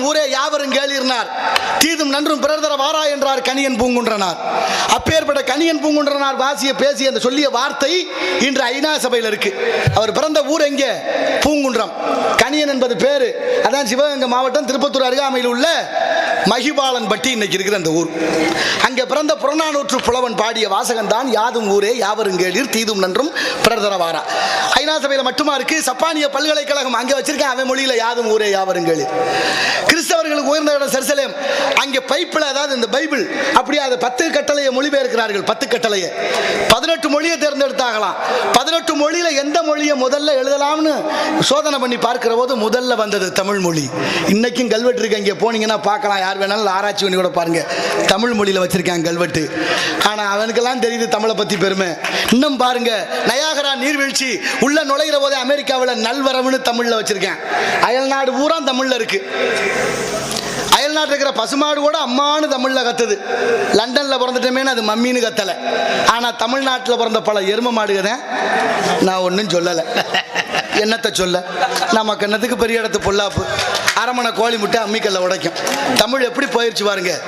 யாதும் ஊரே யாவரும் கேளிர்னார். தீதும் நன்றும் பிறர் தர வாரா என்றார் கணியன் பூங்குன்றனார். அப்பேற்பட்ட கணியன் பூங்குன்றனார் வாசிய பேசிய அந்த சொல்லிய வார்த்தை இன்று ஐநா சபையில் இருக்கு. அவர் பிறந்த ஊர் எங்கே? பூங்குன்றம். கணியன் என்பது பேரு. அதான் சிவகங்கை மாவட்டம் திருப்பத்தூர் அருகாமையில் உள்ள மகிபாலன் பட்டி இன்னைக்கு இருக்கிற அந்த ஊர். அங்கே பிறந்த புறநானூற்று புலவன் பாடிய வாசகன் தான் யாதும் ஊரே யாவரும் கேளீர் தீதும் நன்றும் பிரதரவாரா ஐநா சபையில் மட்டுமா இருக்கு? சப்பானிய பல்கலைக்கழகம் அங்கே வச்சிருக்கேன். அவன் மொழியில யாதும் ஊரே யாவரும் கேளீர். கிறிஸ்தவர்களுக்கு உயர்ந்த இடம் செருசலேம். அங்கே பைப்பில் அதாவது இந்த பைபிள். அப்படியே அதை பத்து கட்டளையை மொழிபெயர்க்கிறார்கள் பத்து கட்டளையை. பதினெட்டு மொழியை தேர்ந்தெடுத்தாகலாம் பதினெட்டு மொழியில எந்த மொழியை முதல்ல எழுதலாம்னு சோதனை பண்ணி பார்க்கிற போது முதல்ல வந்தது தமிழ் மொழி. இன்னைக்கும் கல்வெட்டு இருக்கு இங்கே போனீங்கன்னா பார்க்கலாம். யார் வேணாலும் ஆராய்ச்சி பண்ணி கூட பாருங்க. தமிழ் மொழியில் வச்சிருக்காங்க கல்வெட்டு. ஆனா அவனுக்கெல்லாம் தெரியுது தமிழை பத்தி பெருமை. இன்னும் பாருங்க நயாகரா நீர்வீழ்ச்சி உள்ள நுழைகிற போதே அமெரிக்காவில் நல்வரவுன்னு தமிழ்ல வச்சிருக்கேன். அயல்நாடு பூரா தமிழ்ல இருக்கு. அயல்நாட்டில் இருக்கிற பசுமாடு கூட அம்மானு தமிழில் கத்துது. லண்டனில் பிறந்துட்டமேனு அது மம்மின்னு கத்தலை. ஆனால் தமிழ்நாட்டில் பிறந்த பல எரும மாடுக தான் நான் ஒன்றும் சொல்லலை. என்னத்தை சொல்ல? நமக்கு என்னத்துக்கு பெரிய இடத்து பொல்லாப்பு? அரமனை கோழி முட்டை அம்மிக்கல்ல உடைக்கும். தமிழ் எப்படி போயிடுச்சு பாருங்க.